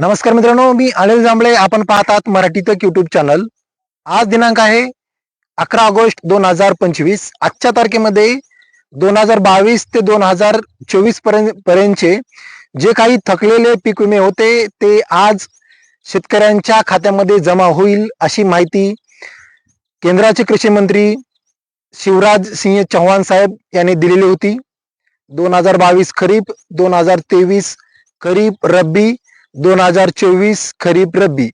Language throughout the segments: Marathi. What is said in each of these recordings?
नमस्कार मित्रांनो मी अनिल जांभळे. आपण पाहतात मराठी तक युट्यूब चॅनल आज दिनांक आहे अकरा ऑगस्ट दोन हजार पंचवीस. आजच्या तारखेमध्ये दोन हजार बावीस ते दोन हजार चोवीसपर्यंत पर्यंतचे जे काही थकलेले पीक विमे होते ते आज शेतकऱ्यांच्या खात्यामध्ये जमा होईल अशी माहिती केंद्राचे कृषी मंत्री शिवराज सिंह चौहान साहेब यांनी दिलेली होती. दोन हजार बावीस खरीप दोन हजार तेवीस खरीप रब्बी दोन हजार चोवीस खरीप रब्बी.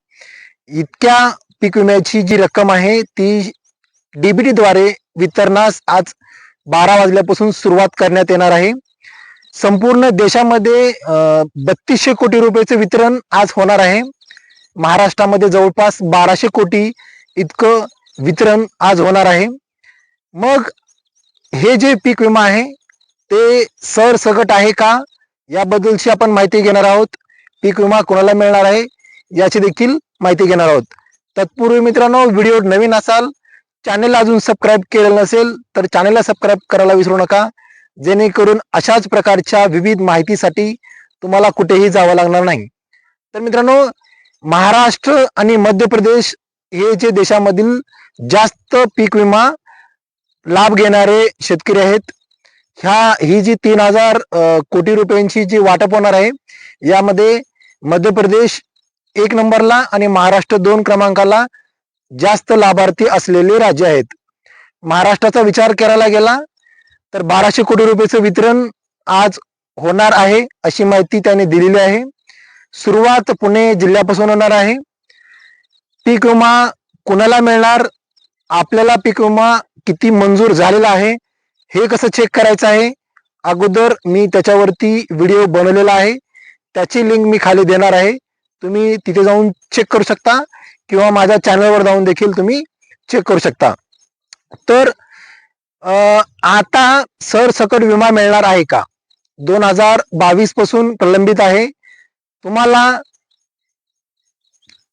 इतक्या पीक विम्याची जी रक्कम आहे ती डीबीटी द्वारे वितरणास आज बारा वाजल्यापासून सुरुवात करण्यात येणार आहे. संपूर्ण देशामध्ये बत्तीसशे कोटी रुपयाचं वितरण आज होणार आहे. महाराष्ट्रामध्ये जवळपास बाराशे कोटी इतकं वितरण आज होणार आहे. मग हे जे पीक विमा आहे ते सरसगट आहे का? याबद्दलची आपण माहिती घेणार आहोत. पीक विमा कोणाला मिळणार आहे याची देखील माहिती घेणार आहोत. तत्पूर्वी मित्रांनो व्हिडिओ नवीन असाल चॅनेलला अजून सबस्क्राईब केलेलं नसेल तर चॅनेलला सबस्क्राईब करायला विसरू नका. जेणेकरून अशाच प्रकारच्या विविध माहितीसाठी तुम्हाला कुठेही जावं लागणार नाही. तर मित्रांनो महाराष्ट्र आणि मध्य प्रदेश हे जे देशामधील जास्त पीक विमा लाभ घेणारे शेतकरी आहेत. ह्या ही जी तीन हजार कोटी रुपयांची जी वाटप होणार आहे यामध्ये मध्य प्रदेश एक नंबरला आणि महाराष्ट्र दोन क्रमांकाला जास्त लाभार्थी असलेले राज्य आहेत. महाराष्ट्राचा विचार करायला गेला तर बाराशे कोटी रुपयाचं वितरण आज होणार आहे अशी माहिती त्यांनी दिलेली आहे. सुरुवात पुणे जिल्ह्यापासून होणार आहे. पीक विमा कुणाला मिळणार? आपल्याला पीक विमा किती मंजूर झालेला आहे? हे कसं चेक करायचं आहे? अगोदर मी त्याच्यावरती व्हिडिओ बनवलेला आहे. त्याची लिंक मी खाली देणार आहे. तुम्ही तिथे जाऊन चेक करू शकता किंवा माझ्या चॅनलवर जाऊन देखील तुम्ही चेक करू शकता. तर आता सरसकट विमा मिळणार आहे का? दोन हजार बावीसपासून प्रलंबित आहे. तुम्हाला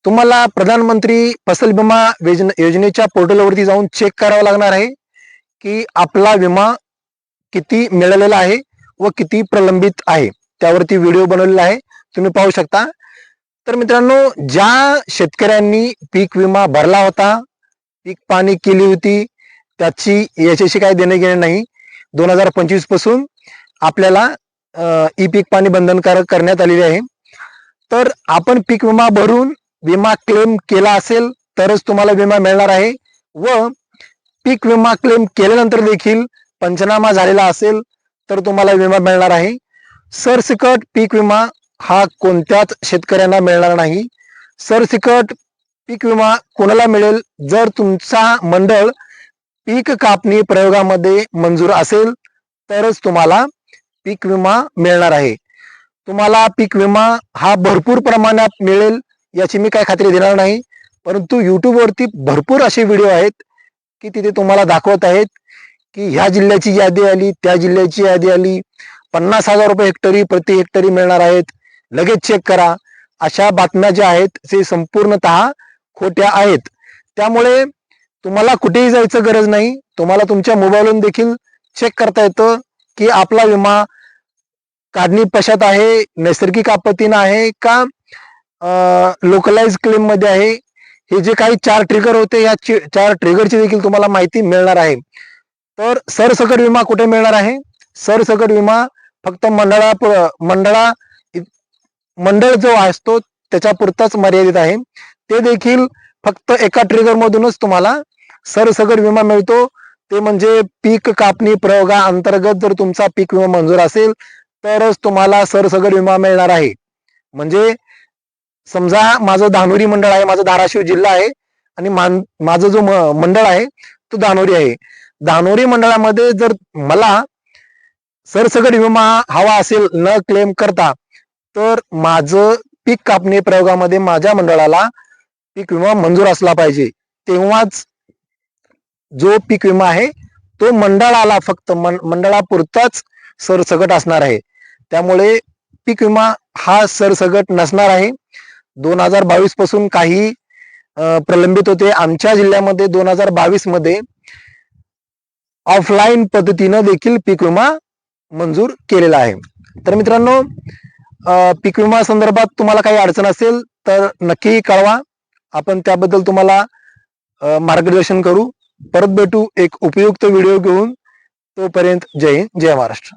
तुम्हाला प्रधानमंत्री फसल विमा योजनेच्या पोर्टलवरती जाऊन चेक करावं लागणार आहे की आपला विमा किती मिळालेला आहे व किती प्रलंबित आहे. त्यावरती व्हिडिओ बनवलेला आहे. तुम्ही पाहू शकता. तर मित्रांनो ज्या शेतकऱ्यांनी पीक विमा भरला होता पीक पाणी केली होती त्याची याच्याशी काही देणे घेणे नाही. दोन हजार पंचवीसपासून आपल्याला ई पीक पाणी बंधनकारक करण्यात आलेले आहे. तर आपण पीक विमा भरून विमा क्लेम केला असेल तरच तुम्हाला विमा मिळणार आहे व पीक विमा क्लेम केल्यानंतर देखील पंचनामा झालेला असेल तर तुम्हाला विमा मिळणार आहे. सरसकट पीक विमा हा कोणत्याच शेतकऱ्यांना मिळणार नाही. सरसकट पीक विमा कोणाला मिळेल? जर तुमचा मंडळ पीक कापणी प्रयोगामध्ये मंजूर असेल तरच तुम्हाला पीक विमा मिळणार आहे. तुम्हाला पीक विमा हा भरपूर प्रमाणात मिळेल याची मी काय खात्री देणार नाही. परंतु युट्यूबवरती भरपूर असे व्हिडिओ आहेत की तिथे तुम्हाला दाखवत आहेत की ह्या जिल्ह्याची यादी आली त्या जिल्ह्याची यादी आली. पन्नास हजार रुपये हेक्टरी प्रति हेक्टरी मिळणार आहेत. लगेच चेक करा. अशा बातम्या ज्या आहेत ते संपूर्णतः खोट्या आहेत. त्यामुळे तुम्हाला कुठेही जायचं गरज नाही. तुम्हाला तुमच्या मोबाईलवरून देखील चेक करता येतं की आपला विमा काढणी पशात आहे नैसर्गिक आपत्तीनं आहे का लोकलाइज क्लेममध्ये आहे. हे जे काही चार ट्रिगर होते या चार ट्रिगरची देखील तुम्हाला माहिती मिळणार आहे. तर सरसकट विमा कुठे मिळणार आहे? सरसकट विमा फक्त मंडळा मंडळा मंडळ जो असतो त्याच्या पुरताच मर्यादित आहे. ते देखील फक्त एका ट्रिगर मधूनच तुम्हाला सरसकट विमा मिळतो. ते म्हणजे पीक कापणी प्रयोगा अंतर्गत जर तुमचा पीक विमा मंजूर असेल तरच तुम्हाला सरसकट विमा मिळणार आहे. म्हणजे समजा माझं धानोरी मंडळ आहे माझा धाराशिव जिल्हा आहे आणि माझं जो मंडळ आहे तो धानोरी आहे. धानोरी मंडळामध्ये जर मला सरसकट विमा हवा असेल न क्लेम करता तर माझं पीक कापणी प्रयोगामध्ये माझ्या मंडळाला पीक विमा मंजूर असला पाहिजे. तेव्हाच जो पीक विमा आहे तो मंडळाला फक्त मंडळापुरताच सरसगट असणार आहे. त्यामुळे पीक विमा हा सरसगट नसणार आहे. दोन हजार बावीसपासून काही प्रलंबित होते. आमच्या जिल्ह्यामध्ये दोन हजार बावीसमध्ये ऑफलाईन पद्धतीनं देखील पीक विमा मंजूर केलेला आहे. तर मित्रांनो पीक विमा संदर्भात तुम्हाला काही अडचण असेल तर नक्की कळवा. आपण त्याबद्दल तुम्हाला मार्गदर्शन करू. परत भेटू एक उपयुक्त व्हिडिओ घेऊन. तोपर्यंत जय हिंद जय महाराष्ट्र.